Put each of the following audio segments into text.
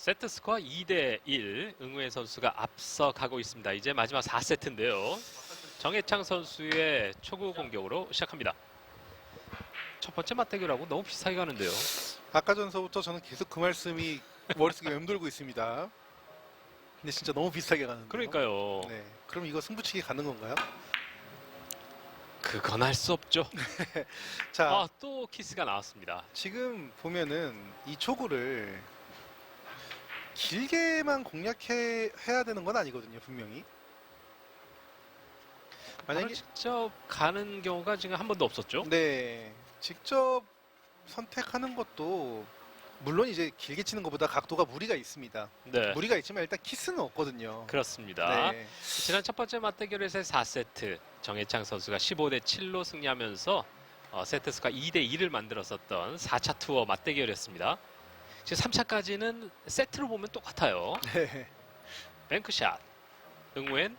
세트 스코어 2대 1 응우현 선수가 앞서가고 있습니다. 이제 마지막 4세트인데요. 정해창 선수의 초구 공격으로 시작합니다. 첫 번째 맞대결하고 너무 비슷하게 가는데요. 아까 전서부터 저는 계속 그 말씀이 머릿속에 맴돌고 있습니다. 근데 진짜 너무 비슷하게 가는데요. 그러니까요. 네. 그럼 이거 승부치기 가는 건가요? 그건 할 수 없죠. 자, 아, 또 키스가 나왔습니다. 지금 보면은 이 초구를 길게만 공략해 해야 되는 건 아니거든요, 분명히. 만약에 직접 가는 경우가 지금 한 번도 없었죠. 네, 직접 선택하는 것도 물론 이제 길게 치는 것보다 각도가 무리가 있습니다. 네. 무리가 있지만 일단 키스는 없거든요. 그렇습니다. 네. 지난 첫 번째 맞대결에서의 4세트 정해창 선수가 15대 7로 승리하면서 어, 세트 수가 2대 2를 만들었었던 4차 투어 맞대결이었습니다. 지금 3차까지는 세트로 보면 똑같아요. 네. 뱅크샷. 응웬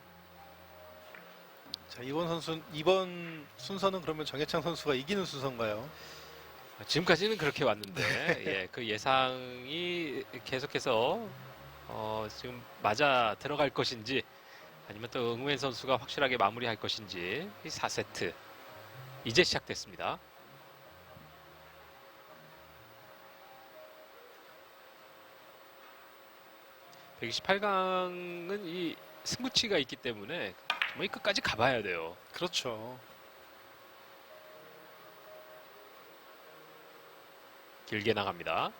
자 이번 선수 이번 순서는 그러면 정해창 선수가 이기는 순서인가요? 지금까지는 그렇게 왔는데 예, 그 예상이 계속해서 어, 지금 맞아 들어갈 것인지 아니면 또 응웬 선수가 확실하게 마무리할 것인지 이 4세트 이제 시작됐습니다. (128강은) 이 승부치가 있기 때문에 정말 이 끝까지 가봐야 돼요. 그렇죠. 길게 나갑니다.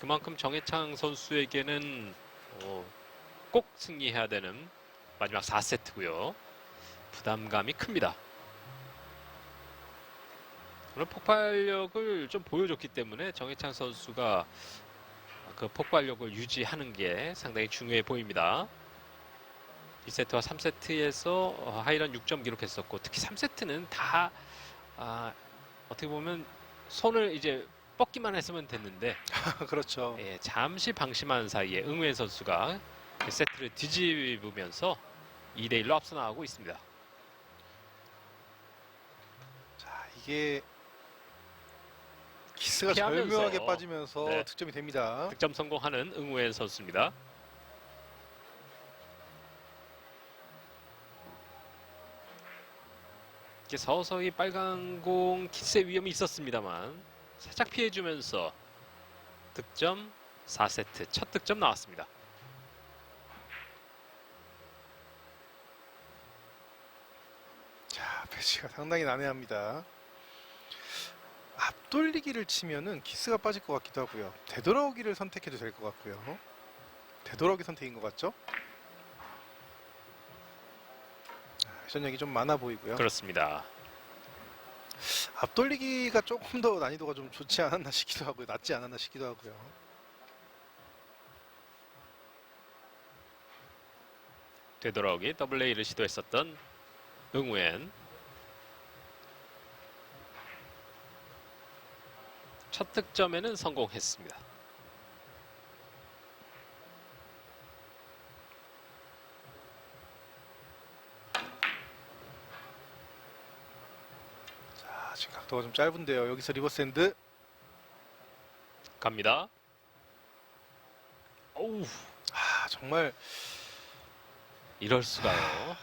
그만큼 정해창 선수에게는 어, 꼭 승리해야 되는 마지막 4세트고요. 부담감이 큽니다. 오늘 폭발력을 좀 보여줬기 때문에 정해창 선수가 그 폭발력을 유지하는 게 상당히 중요해 보입니다. 2세트와 3세트에서 하이런 6점 기록했었고 특히 3세트는 다 아, 어떻게 보면 손을 이제 뻗기만 했으면 됐는데 그렇죠. 예, 잠시 방심한 사이에 응우현 선수가 그 세트를 뒤집으면서 2대 1로 앞서 나가고 있습니다. 자 이게 키스가 피하면서, 절묘하게 빠지면서 네. 득점이 됩니다. 득점 성공하는 응우현 선수입니다. 이렇게 서서히 빨간 공 키스의 위험이 있었습니다만 살짝 피해주면서 득점 4세트 첫 득점 나왔습니다. 자 배치가 상당히 난해합니다. 앞돌리기를 치면은 키스가 빠질 것 같기도 하고요. 되돌아오기를 선택해도 될 것 같고요. 되돌아오기 선택인 것 같죠? 자, 회전력이 좀 많아 보이고요. 그렇습니다. 앞돌리기가 조금 더 난이도가 좀 좋지 않았나 싶기도 하고요. 낫지 않았나 싶기도 하고요. 되돌아오기 더블 A를 시도했었던 응우엔 첫 득점에는 성공했습니다. 자, 지금 각도가 좀 짧은데요. 여기서 리버스 핸드. 갑니다. 어우 아, 정말 이럴 수가요.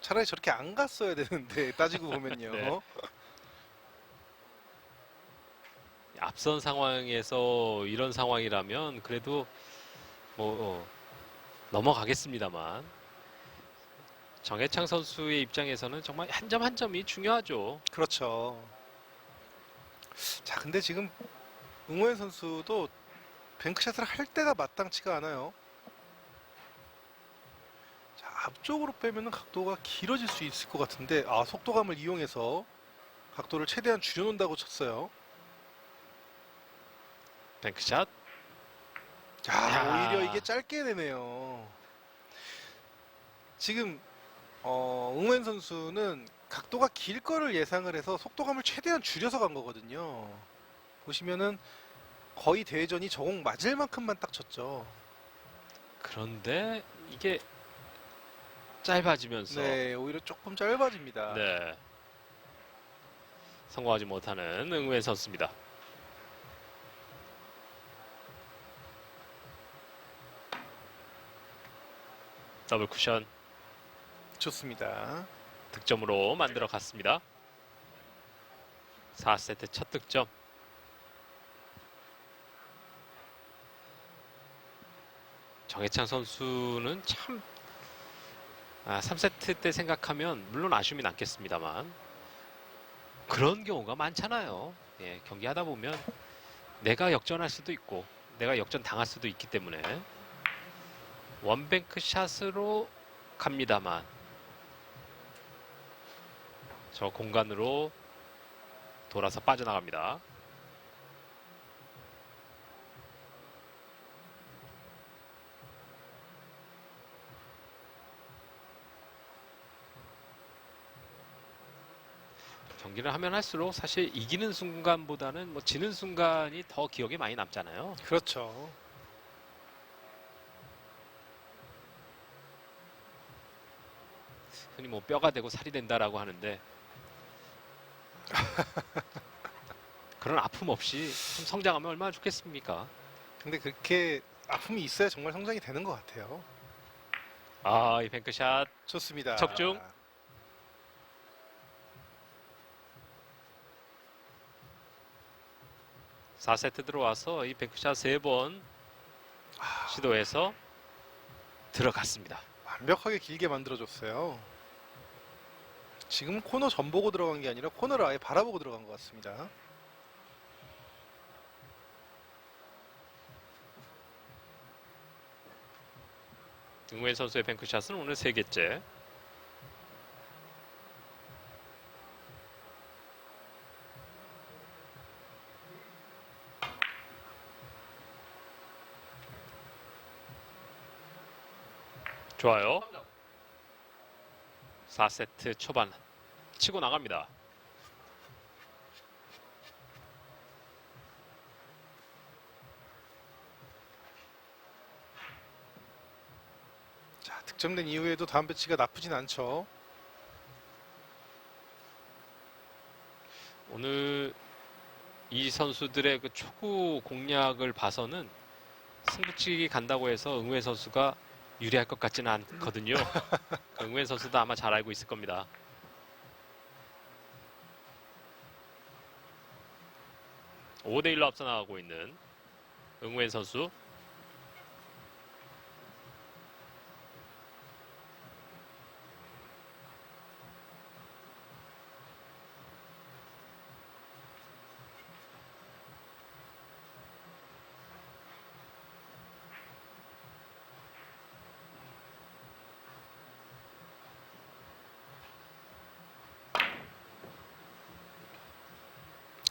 차라리 저렇게 안 갔어야 되는데 따지고 보면요. 네. 앞선 상황에서 이런 상황이라면 그래도 뭐 어, 넘어가겠습니다만 정해창 선수의 입장에서는 정말 한 점 한 점이 중요하죠. 그렇죠. 자, 근데 지금 응호현 선수도 뱅크샷을 할 때가 마땅치가 않아요. 자, 앞쪽으로 빼면은 각도가 길어질 수 있을 것 같은데, 아, 속도감을 이용해서 각도를 최대한 줄여놓는다고 쳤어요. 뱅크샷 자, 야. 오히려 이게 짧게 되네요. 지금 어, 응wen 선수는 각도가 길 거를 예상을 해서 속도감을 최대한 줄여서 간 거거든요. 보시면은 거의 대전이 저공 맞을 만큼만 딱 쳤죠. 그런데 이게 짧아지면서 네, 오히려 조금 짧아집니다. 네. 성공하지 못하는 응우의 선수입니다. 더블 쿠션 좋습니다. 득점으로 만들어 갔습니다. 4세트 첫 득점. 정해창 선수는 참 아, 3세트 때 생각하면 물론 아쉬움이 남겠습니다만 그런 경우가 많잖아요. 예, 경기하다 보면 내가 역전할 수도 있고 내가 역전 당할 수도 있기 때문에 원뱅크 샷으로 갑니다만 저 공간으로 돌아서 빠져나갑니다. 경기를 하면 할수록 사실 이기는 순간보다는 뭐 지는 순간이 더 기억에 많이 남잖아요. 그렇죠. 흔히 뭐 뼈가 되고 살이 된다라고 하는데 그런 아픔 없이 좀 성장하면 얼마나 좋겠습니까? 근데 그렇게 아픔이 있어야 정말 성장이 되는 것 같아요. 아, 이 뱅크샷 좋습니다. 적중. 사 세트 들어와서 이 뱅크샷 세번 아, 시도해서 들어갔습니다. 완벽하게 길게 만들어줬어요. 지금 코너 전 보고 들어간 게 아니라 코너를 아예 바라보고 들어간 것 같습니다. 등우현 선수의 뱅크샷은 오늘 세 개째. 좋아요. 4세트 초반 치고 나갑니다. 자, 득점된 이후에도 다음 배치가 나쁘진 않죠. 오늘 이 선수들의 그 초구 공략을 봐서는 승부치기 간다고 해서 응우현 선수가 유리할 것 같지는 않거든요. 그 응우현 선수도 아마 잘 알고 있을 겁니다. (5대 1로) 앞서 나가고 있는 응우현 선수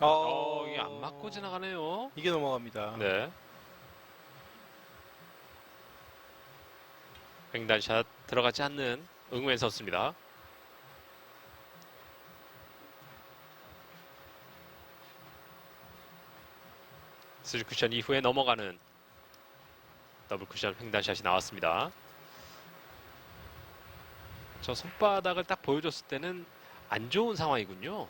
어 이게 안 맞고 지나가네요 이게 넘어갑니다. 네. 횡단샷 들어가지 않는 응우현 선수입니다. 스리 쿠션 이후에 넘어가는 더블 쿠션 횡단샷이 나왔습니다. 저 손바닥을 딱 보여줬을 때는 안 좋은 상황이군요.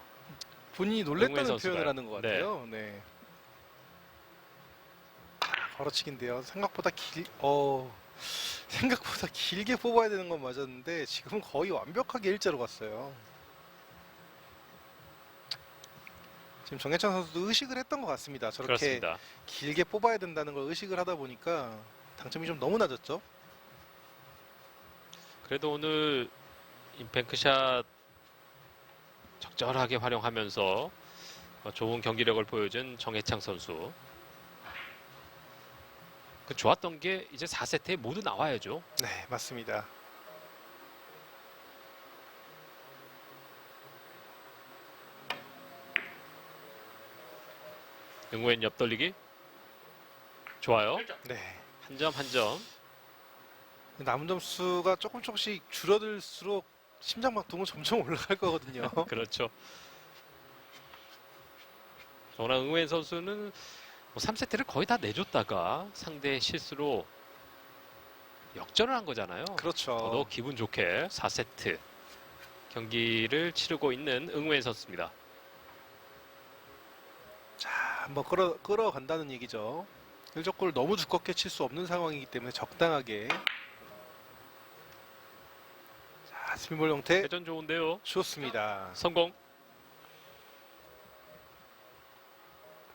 본인이 응우현 놀랬다는. 표현을 하는 것 같아요. 네. 아, 걸어치기인데요. 생각보다 길, 어, 생각보다 길게 뽑아야 되는 건 맞았는데 지금은 거의 완벽하게 일자로 갔어요. 지금 정해찬 선수도 의식을 했던 것 같습니다. 저렇게 그렇습니다. 길게 뽑아야 된다는 걸 의식을 하다 보니까 당점이 좀 너무 낮았죠. 그래도 오늘 임팩크샷 적절하게 활용하면서 어, 좋은 경기력을 보여준 정해창 선수. 그 좋았던 게 이제 4세트에 모두 나와야죠. 네, 맞습니다. 응우엔 옆돌리기. 좋아요. 네. 한 점 한 점. 남은 점수가 조금 조금씩 줄어들수록 심장 박동은 점점 올라갈 거거든요. 그렇죠. 워낙 응우엔 선수는 뭐 3세트를 거의 다 내줬다가 상대의 실수로 역전을 한 거잖아요. 그렇죠. 더더 기분 좋게 4세트 경기를 치르고 있는 응우엔 선수입니다. 자, 한번 끌어 끌어간다는 얘기죠. 일적골 너무 두껍게 칠 수 없는 상황이기 때문에 적당하게 스피볼 형태 회전 좋은데요. 좋습니다. 성공.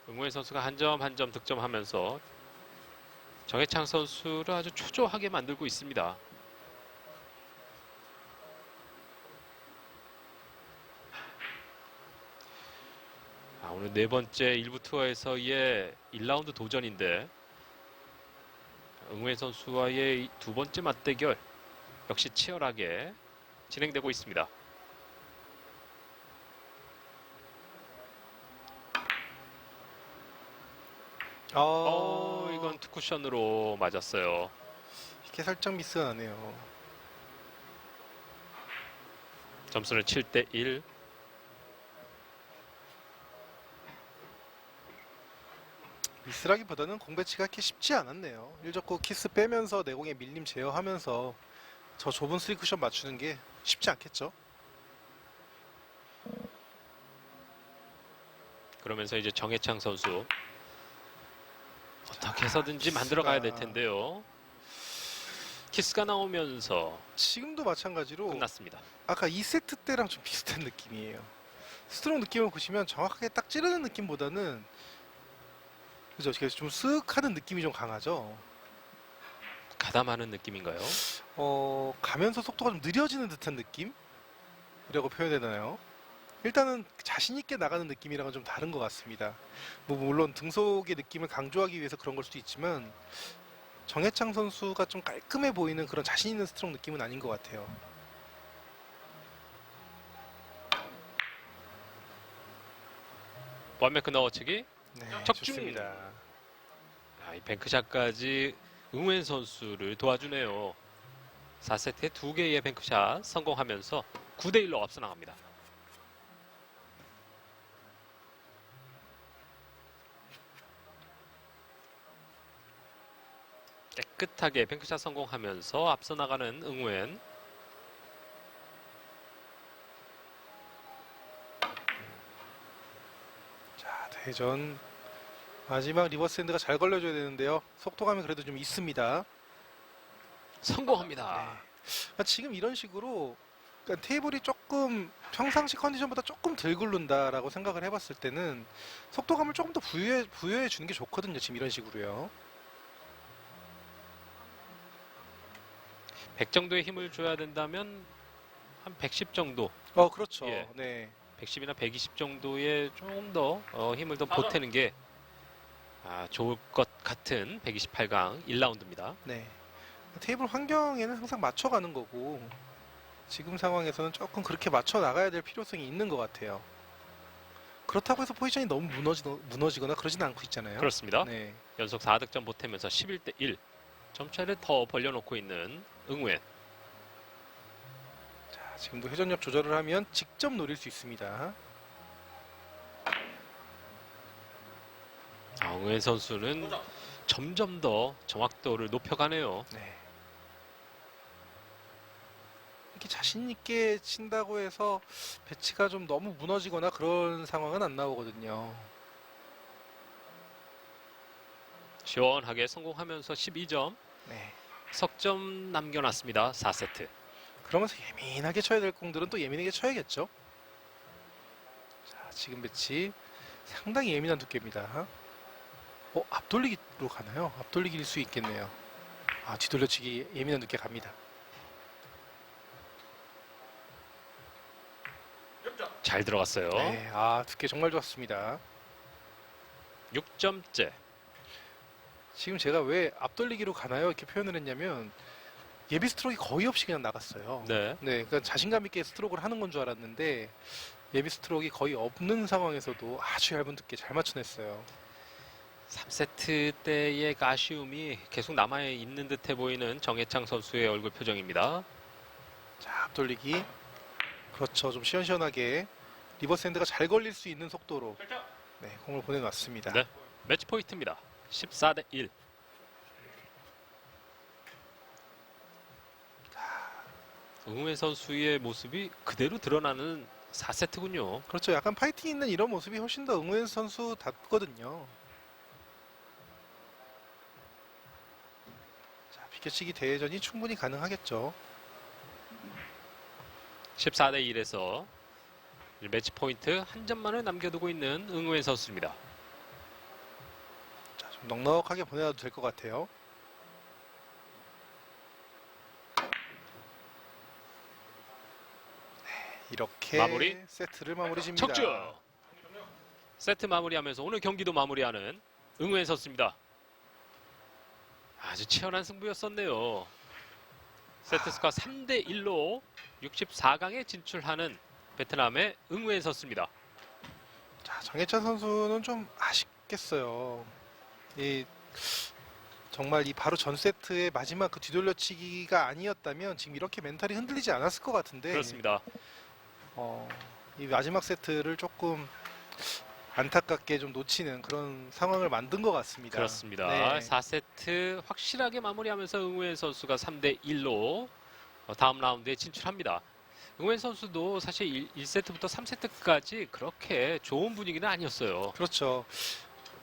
응우의 선수가 한 점 한 점 득점하면서 정해창 선수를 아주 초조하게 만들고 있습니다. 아, 오늘 네 번째 일부 투어에서의 1라운드 도전인데 응우의 선수와의 이두 번째 맞대결 역시 치열하게 진행되고 있습니다. 어, 어, 이건 투쿠션으로 맞았어요. 이렇게 살짝 미스가 나네요. 점수는 7대 1. 미스라기보다는 공 배치가 그렇게 쉽지 않았네요. 일적고 키스 빼면서 내공에 밀림 제어하면서 저 좁은 스리 쿠션 맞추는 게 쉽지 않겠죠. 그러면서 이제 정해창 선수 어떻게 해서든지 만들어 가야 될 텐데요. 키스가 나오면서 지금도 마찬가지로 끝났습니다. 아까 2세트 때랑 좀 비슷한 느낌이에요. 스트롱 느낌을 보시면 정확하게 딱 찌르는 느낌보다는 그죠? 좀 쓱 하는 느낌이 좀 강하죠. 가담하는 느낌인가요? 어, 가면서 속도가 좀 느려지는 듯한 느낌이라고 표현해야 되나요? 일단은 자신 있게 나가는 느낌이랑은 좀 다른 것 같습니다. 뭐 물론 등속의 느낌을 강조하기 위해서 그런 걸 수도 있지만 정해창 선수가 좀 깔끔해 보이는 그런 자신 있는 스트롱 느낌은 아닌 것 같아요. 원매크 넣어치기. 네, 적중! 좋습니다. 아, 이 뱅크샷까지 응우엔 선수를 도와주네요. 4세트에 두 개의 뱅크샷 성공하면서 9대 1로 앞서 나갑니다. 깨끗하게 뱅크샷 성공하면서 앞서 나가는 응우엔 자, 대전 마지막 리버스 핸드가 잘 걸려줘야 되는데요. 속도감이 그래도 좀 있습니다. 성공합니다. 그러니까 지금 이런 식으로 그러니까 테이블이 조금 평상시 컨디션보다 조금 덜 굴른다라고 생각을 해봤을 때는 속도감을 조금 더 부여해, 부여해 주는 게 좋거든요. 지금 이런 식으로요. 100 정도의 힘을 줘야 된다면 한 110 정도 어, 그렇죠. 예. 네. 110이나 120 정도의 조금 더 어, 힘을 더 보태는 게 아, 좋을 것 같은 128강 1라운드입니다. 네. 테이블 환경에는 항상 맞춰가는 거고 지금 상황에서는 조금 그렇게 맞춰 나가야 될 필요성이 있는 것 같아요. 그렇다고 해서 포지션이 너무 무너지, 무너지거나 그러진 않고 있잖아요. 그렇습니다. 네. 연속 4득점 보태면서 11대 1. 점차를 더 벌려놓고 있는 응우엔. 자, 지금도 회전력 조절을 하면 직접 노릴 수 있습니다. 아, 응우엔 선수는 점점 더 정확도를 높여가네요. 네. 이렇게 자신 있게 친다고 해서 배치가 좀 너무 무너지거나 그런 상황은 안 나오거든요. 시원하게 성공하면서 12점. 네. 석점 남겨놨습니다. 4세트. 그러면서 예민하게 쳐야 될 공들은 또 예민하게 쳐야겠죠. 자, 지금 배치 상당히 예민한 두께입니다. 어, 앞돌리기로 가나요? 앞돌리기일 수 있겠네요. 아, 뒤돌려치기 예민한 두께 갑니다. 잘 들어갔어요. 네, 아, 두께 정말 좋았습니다. 6점째. 지금 제가 왜 앞돌리기로 가나요? 이렇게 표현을 했냐면 예비 스트로크가 거의 없이 그냥 나갔어요. 네. 네, 그러니까 자신감 있게 스트로크를 하는 건 줄 알았는데 예비 스트로크가 거의 없는 상황에서도 아주 얇은 두께 잘 맞춰냈어요. 3세트 때의 그 아쉬움이 계속 남아 있는 듯해 보이는 정해창 선수의 얼굴 표정입니다. 자, 앞돌리기. 그렇죠. 좀 시원시원하게 리버스 핸드가 잘 걸릴 수 있는 속도로 네, 공을 보내놨습니다. 네. 매치 포인트입니다. 14 대 1. 응우의 선수의 모습이 그대로 드러나는 4세트군요. 그렇죠. 약간 파이팅 있는 이런 모습이 훨씬 더 응우현 선수답거든요. 자, 비켜치기 대회전이 충분히 가능하겠죠. 14대 1에서 매치 포인트 한 점만을 남겨두고 있는 응우엔 선수입니다. 자, 좀 넉넉하게 보내도 될 것 같아요. 네, 이렇게 마무리. 세트를 마무리 집니다. 적중. 세트 마무리하면서 오늘 경기도 마무리하는 응우엔 선수입니다. 아주 치열한 승부였었네요. 세트 스코어 3대 1로 64강에 진출하는 베트남의 응우엔 선수입니다. 자, 정해찬 선수는 좀 아쉽겠어요. 이 정말 이 바로 전 세트의 마지막 그 뒤돌려치기가 아니었다면 지금 이렇게 멘탈이 흔들리지 않았을 것 같은데 그렇습니다. 어, 이 마지막 세트를 조금 안타깝게 좀 놓치는 그런 상황을 만든 것 같습니다. 그렇습니다. 네. 4세트 확실하게 마무리하면서 응우엔 선수가 3대 1로 다음 라운드에 진출합니다. 응우엔 선수도 사실 1, 세트부터 3세트까지 그렇게 좋은 분위기는 아니었어요. 그렇죠.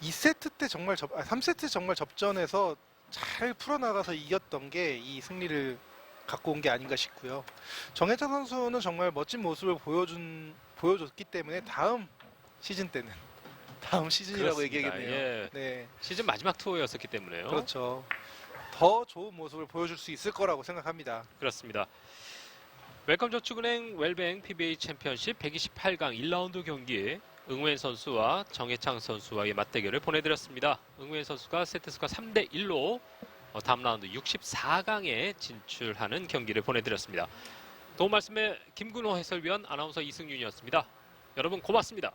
2세트 때 정말 접, 아, 3세트 정말 접전에서 잘 풀어나가서 이겼던 게 이 승리를 갖고 온 게 아닌가 싶고요. 정혜찬 선수는 정말 멋진 모습을 보여준 보여줬기 때문에 다음 시즌 때는 다음 시즌이라고 그렇습니다. 얘기하겠네요. 예. 네, 시즌 마지막 투어였었기 때문에요. 그렇죠. 더 좋은 모습을 보여줄 수 있을 거라고 생각합니다. 그렇습니다. 웰컴 저축은행 웰뱅 PBA 챔피언십 128강 1라운드 경기 응우엔 선수와 정해창 선수와의 맞대결을 보내드렸습니다. 응우엔 선수가 세트스코어 3대 1로 다음 라운드 64강에 진출하는 경기를 보내드렸습니다. 도움 말씀에 김근호 해설위원 아나운서 이승윤이었습니다. 여러분 고맙습니다.